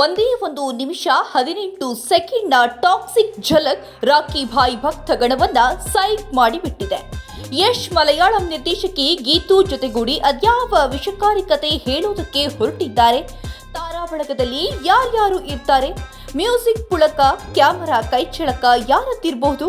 ಒಂದೇ ಒಂದು ನಿಮಿಷ ಹದಿನೆಂಟು ಸೆಕೆಂಡ್ನ ಟಾಕ್ಸಿಕ್ ಝಲಕ್ ರಾಕಿ ಭಾಯ್ ಭಕ್ತಗಣವನ್ನ ಸೈಕ್ ಮಾಡಿಬಿಟ್ಟಿದೆ. ಯಶ್ ಮಲಯಾಳಂ ನಿರ್ದೇಶಕಿ ಗೀತು ಜೊತೆಗೂಡಿ ಅದ್ಯಾವ ವಿಷಕಾರಿ ಕತೆ ಹೇಳೋದಕ್ಕೆ ಹೊರಟಿದ್ದಾರೆ. ತಾರಾ ಬಳಗದಲ್ಲಿ ಯಾರ್ಯಾರು ಇರ್ತಾರೆ? ಮ್ಯೂಸಿಕ್ ಪುಳಕ, ಕ್ಯಾಮರಾ ಕೈಚಳಕ ಯಾರತ್ತಿರಬಹುದು?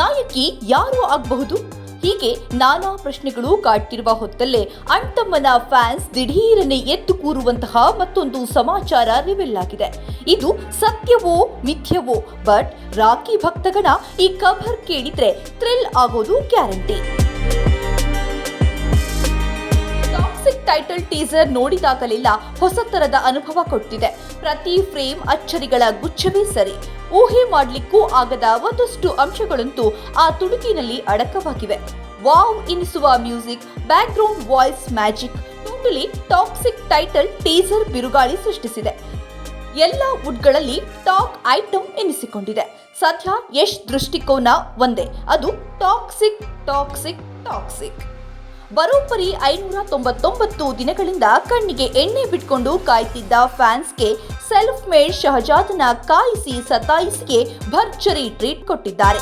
ನಾಯಕಿ ಯಾರು ಆಗಬಹುದು? ಹೀಗೆ ನಾನಾ ಪ್ರಶ್ನೆಗಳು ಕಾಡ್ತಿರುವ ಹೊತ್ತಲ್ಲೇ ಅಣ್ತಮ್ಮನ ಫ್ಯಾನ್ಸ್ ದಿಢೀರನೆ ಎದ್ದು ಕೂರುವಂತಹ ಮತ್ತೊಂದು ಸಮಾಚಾರ ರಿವೆಲ್ ಆಗಿದೆ. ಇದು ಸತ್ಯವೋ ಮಿಥ್ಯವೋ? ಬಟ್ ರಾಖಿ ಭಕ್ತಗಣ ಈ ಕವರ್ ಕೇಳಿದ್ರೆ ಥ್ರಿಲ್ ಆಗೋದು ಗ್ಯಾರಂಟಿ ಟೈಟಲ್ ಟೀಸರ್ ನೋಡಿದಾಗಲೆಲ್ಲ ಹೊಸ ತರದ ಅನುಭವ ಕೊಟ್ಟಿದೆ. ಪ್ರತಿ ಫ್ರೇಮ್ ಅಚ್ಚರಿಗಳ ಗುಚ್ಛವೇ ಸರಿ. ಊಹೆ ಮಾಡಲಿಕ್ಕೂ ಆಗದ ಒಂದಷ್ಟು ಅಂಶಗಳಂತೂ ಆ ತುಣುಕಿನಲ್ಲಿ ಅಡಕವಾಗಿವೆ. Wow ಎನಿಸುವ music, background voice magic totally Toxic title teaser ಬಿರುಗಾಳಿ ಸೃಷ್ಟಿಸಿದೆ. ಎಲ್ಲ ವುಡ್ಗಳಲ್ಲಿ ಟಾಕ್ ಐಟಮ್ ಎನಿಸಿಕೊಂಡಿದೆ. ಸದ್ಯ ಯಶ್ ದೃಷ್ಟಿಕೋನ ಒಂದೇ. ಅದು ಟಾಕ್ಸಿಕ್ ಟಾಕ್ಸಿಕ್ ಟಾಕ್ಸಿಕ್. ಬರೋಬ್ಬರಿ ಐನೂರ ತೊಂಬತ್ತೊಂಬತ್ತು ದಿನಗಳಿಂದ ಕಣ್ಣಿಗೆ ಎಣ್ಣೆ ಬಿಟ್ಕೊಂಡು ಕಾಯ್ತಿದ್ದ ಫ್ಯಾನ್ಸ್ಗೆ ಸೆಲ್ಫ್ ಮೇಡ್ ಶಹಜಾದನ ಕಾಯಿಸಿ ಸತಾಯಿಸಿಗೆ ಭರ್ಜರಿ ಟ್ರೀಟ್ ಕೊಟ್ಟಿದ್ದಾರೆ.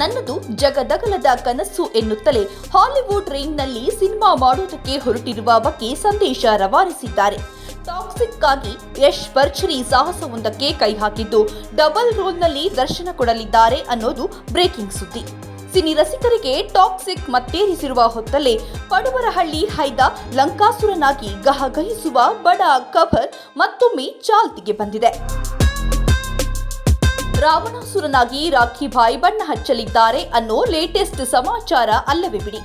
ನನ್ನದು ಜಗದಗಲದ ಕನಸು ಎನ್ನುತ್ತಲೇ ಹಾಲಿವುಡ್ ರೇಂಜ್ನಲ್ಲಿ ಸಿನಿಮಾ ಮಾಡುವುದಕ್ಕೆ ಹೊರಟಿರುವ ಬಗ್ಗೆ ಸಂದೇಶ ರವಾನಿಸಿದ್ದಾರೆ. ಟಾಕ್ಸಿಕ್ ಆಗಿ ಯಶ್ ಭರ್ಜರಿ ಸಾಹಸವೊಂದಕ್ಕೆ ಕೈ ಹಾಕಿದ್ದು, ಡಬಲ್ ರೋಲ್ನಲ್ಲಿ ದರ್ಶನ ಕೊಡಲಿದ್ದಾರೆ ಅನ್ನೋದು ಬ್ರೇಕಿಂಗ್ ಸುದ್ದಿ. ಸಿನಿ ರಸಿಕರಿಗೆ ಟಾಕ್ಸಿಕ್ ಮತ್ತೇರಿಸಿರುವ ಹೊತ್ತಲ್ಲೇ ಪಡುವರಹಳ್ಳಿ ಹೈದ ಲಂಕಾಸುರನಾಗಿ ಗಹಗಹಿಸುವ ಬಡ ಕಭರ್ ಮತ್ತೊಮ್ಮೆ ಚಾಲ್ತಿಗೆ ಬಂದಿದೆ. ರಾವಣಾಸುರನಾಗಿ ರಾಖಿ ಭಾಯ್ ಬಣ್ಣ ಹಚ್ಚಲಿದ್ದಾರೆ ಅನ್ನೋ ಲೇಟೆಸ್ಟ್ ಸಮಾಚಾರ ಅಲ್ಲವೇ ಬಿಡಿ.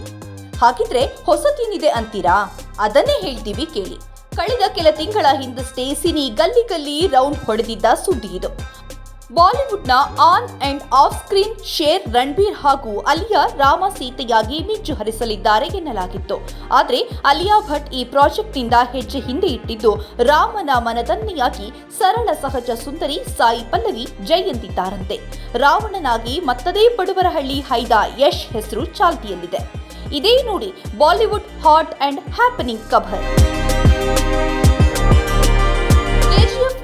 ಹಾಗಿದ್ರೆ ಹೊಸತೇನಿದೆ ಅಂತೀರಾ? ಅದನ್ನೇ ಹೇಳ್ತೀವಿ ಕೇಳಿ. ಕಳೆದ ಕೆಲ ತಿಂಗಳ ಹಿಂದಷ್ಟೇ ಸಿನಿ ಗಲ್ಲಿ ಗಲ್ಲಿ ರೌಂಡ್ ಹೊಡೆದಿದ್ದ ಸುದ್ದಿ ಇದು. ಬಾಲಿವುಡ್ನ on and off screen share Ranbir ಹಾಗೂ ಅಲಿಯಾ ರಾಮ ಸೀತೆಯಾಗಿ ಮಿಂಚು ಹರಿಸಲಿದ್ದಾರೆ ಎನ್ನಲಾಗಿತ್ತು. ಆದರೆ ಅಲಿಯಾ ಭಟ್ ಈ ಪ್ರಾಜೆಕ್ಟ್ನಿಂದ ಹೆಜ್ಜೆ ಹಿಂದೆ ಇಟ್ಟಿದ್ದು ರಾಮನ ಮನದನ್ನೆಯಾಗಿ ಸರಳ, ಸಹಜ, ಸುಂದರಿ ಸಾಯಿ ಪಲ್ಲವಿ ಜೈ ಎಂದಿದ್ದಾರಂತೆ ರಾವಣನಾಗಿ ಮತ್ತದೇ ಬಡವರಹಳ್ಳಿ ಹೈದ ಯಶ್ ಹೆಸರು ಚಾಲ್ತಿಯಲ್ಲಿದೆ. ಇದೇ ನೋಡಿ ಬಾಲಿವುಡ್ ಹಾಟ್ ಅಂಡ್ ಹ್ಯಾಪನಿಂಗ್ ಕಭರ್.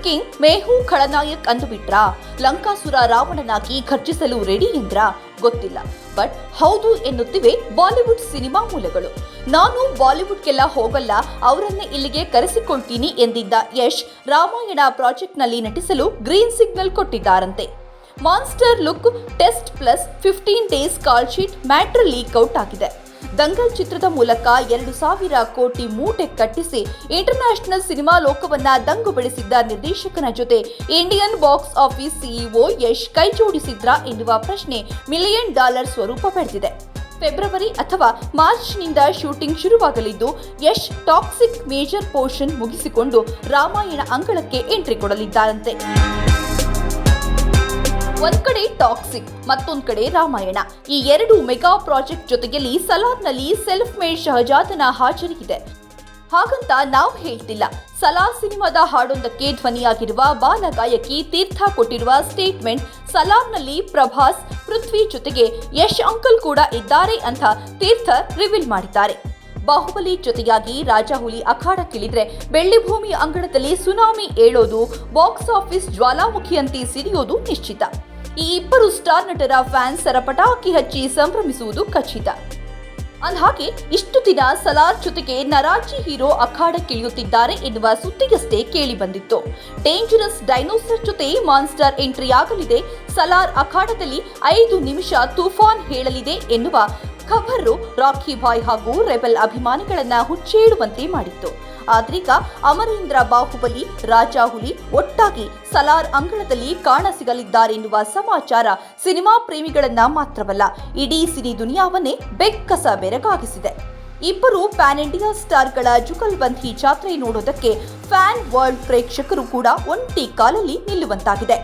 ಕಿಂಗ್ ಮೇಹು ಖಳನಾಯಕ್ ಅಂದುಬಿಟ್ರಾ ಲಂಕಾಸುರ ರಾವಣನಾಗಿ ಖರ್ಚಿಸಲು ರೆಡಿ ಎಂದ್ರಾ ಗೊತ್ತಿಲ್ಲ. ಬಟ್ ಹೌದು ಎನ್ನುತ್ತಿವೆ ಬಾಲಿವುಡ್ ಸಿನಿಮಾ ಮೂಲಗಳು. ನಾನು ಬಾಲಿವುಡ್ಗೆಲ್ಲ ಹೋಗಲ್ಲ, ಅವರನ್ನೇ ಇಲ್ಲಿಗೆ ಕರೆಸಿಕೊಳ್ತೀನಿ ಎಂದಿದ್ದ ಯಶ್ ರಾಮಾಯಣ ಪ್ರಾಜೆಕ್ಟ್ನಲ್ಲಿ ನಟಿಸಲು green signal ಕೊಟ್ಟಿದ್ದಾರಂತೆ. Monster look test plus fifteen days call sheet matter leak out ಆಗಿದೆ. ದಂಗಲ್ ಚಿತ್ರದ ಮೂಲಕ ಎರಡು ಸಾವಿರ ಕೋಟಿ ಮೂಟೆ ಕಟ್ಟಿಸಿ ಇಂಟರ್ನ್ಯಾಷನಲ್ ಸಿನಿಮಾ ಲೋಕವನ್ನ ದಂಗು ಬೆಳೆಸಿದ್ದ ನಿರ್ದೇಶಕನ ಜೊತೆ Indian box office CEO Yash ಕೈ ಜೋಡಿಸಿದ್ರ ಎನ್ನುವ ಪ್ರಶ್ನೆ ಮಿಲಿಯನ್ ಡಾಲರ್ ಸ್ವರೂಪ ಪಡೆದಿದೆ. ಫೆಬ್ರವರಿ ಅಥವಾ ಮಾರ್ಚ್ನಿಂದ ಶೂಟಿಂಗ್ ಶುರುವಾಗಲಿದ್ದು, ಯಶ್ ಟಾಕ್ಸಿಕ್ ಮೇಜರ್ ಪೋರ್ಷನ್ ಮುಗಿಸಿಕೊಂಡು ರಾಮಾಯಣ ಅಂಗಳಕ್ಕೆ ಎಂಟ್ರಿ ಕೊಡಲಿದ್ದಾರಂತೆ. ಒಂದ್ ಕಡೆ ಟಾಕ್ಸಿಕ್, ಮತ್ತೊಂದ್ ಕಡೆ ರಾಮಾಯಣ. ಈ ಎರಡು ಮೆಗಾ ಪ್ರಾಜೆಕ್ಟ್ ಜೊತೆಯಲ್ಲಿ ಸಲಾರ್ನಲ್ಲಿ ಸೆಲ್ಫ್ ಮೇಡ್ ಶಹಜಾದನ ಹಾಜರಿ ಹಾಗಂತ ನಾವು ಹೇಳ್ತಿಲ್ಲ. ಸಲಾ ಸಿನಿಮಾದ ಹಾಡೊಂದಕ್ಕೆ ಧ್ವನಿಯಾಗಿರುವ ಬಾಲ ಗಾಯಕಿ ತೀರ್ಥ ಕೊಟ್ಟಿರುವ ಸ್ಟೇಟ್ಮೆಂಟ್ ಸಲಾರ್ನಲ್ಲಿ ಪ್ರಭಾಸ್, ಪೃಥ್ವಿ ಜೊತೆಗೆ ಯಶ್ ಅಂಕಲ್ ಕೂಡ ಇದ್ದಾರೆ ಅಂತ ತೀರ್ಥ ರಿವೀಲ್ ಮಾಡಿದ್ದಾರೆ. ಬಾಹುಬಲಿ ಜೊತೆಯಾಗಿ ರಾಜಾಹುಲಿ ಅಖಾಡಕ್ಕಿಳಿದ್ರೆ ಬೆಳ್ಳಿಭೂಮಿ ಅಂಗಣದಲ್ಲಿ ಸುನಾಮಿ ಏಳೋದು, ಬಾಕ್ಸ್ ಆಫೀಸ್ ಜ್ವಾಲಾಮುಖಿಯಂತೆ ಸಿಡಿಯೋದು ನಿಶ್ಚಿತ. ಈ ಇಬ್ಬರು ಸ್ಟಾರ್ ನಟರ ಫ್ಯಾನ್ಸ್ ಸರಪಟಾಕಿ ಹಚ್ಚಿ ಸಂಭ್ರಮಿಸುವುದು ಖಚಿತ. ಅಂದಹಾಗೆ, ಇಷ್ಟು ದಿನ ಸಲಾರ್ ಜೊತೆಗೆ ನರಾಜಿ ಹೀರೋ ಅಖಾಡಕ್ಕಿಳಿಯುತ್ತಿದ್ದಾರೆ ಎನ್ನುವ ಸುದ್ದಿಯಷ್ಟೇ ಕೇಳಿ ಬಂದಿತ್ತು ಡೇಂಜರಸ್ ಡೈನೋಸರ್ ಜೊತೆ ಮಾನ್ಸ್ಟರ್ ಎಂಟ್ರಿ ಆಗಲಿದೆ. ಸಲಾರ್ ಅಖಾಡದಲ್ಲಿ ಐದು ನಿಮಿಷ ತುಫಾನ್ ಹೇಳಲಿದೆ ಎನ್ನುವ ಖಬರು ರಾಖಿ ಬಾಯ್ ಹಾಗೂ ರೆಬೆಲ್ ಅಭಿಮಾನಿಗಳನ್ನ ಹುಚ್ಚೇಳುವಂತೆ ಮಾಡಿತ್ತು. ಆದ್ರೀಗ ಅಮರೇಂದ್ರ ಬಾಹುಬಲಿ, ರಾಜಾಹುಲಿ ಒಟ್ಟಾಗಿ ಸಲಾರ್ ಅಂಗಳದಲ್ಲಿ ಕಾಣಸಿಗಲಿದ್ದಾರೆನ್ನುವ ಸಮಾಚಾರ ಸಿನಿಮಾ ಪ್ರೇಮಿಗಳನ್ನ ಮಾತ್ರವಲ್ಲ, ಇಡೀ ಸಿನಿ ದುನಿಯಾವನ್ನೇ ಬೆಕ್ಕಸ ಬೆರಗಾಗಿಸಿದೆ. ಇಬ್ಬರು ಪ್ಯಾನ್ ಇಂಡಿಯಾ ಸ್ಟಾರ್ಗಳ ಜುಗಲ್ಬಂಧಿ ಜಾತ್ರೆ ನೋಡೋದಕ್ಕೆ ಫ್ಯಾನ್ ವರ್ಲ್ಡ್ ಪ್ರೇಕ್ಷಕರು ಕೂಡ ಒಂಟಿ ಕಾಲಲ್ಲಿ ನಿಲ್ಲುವಂತಾಗಿದೆ.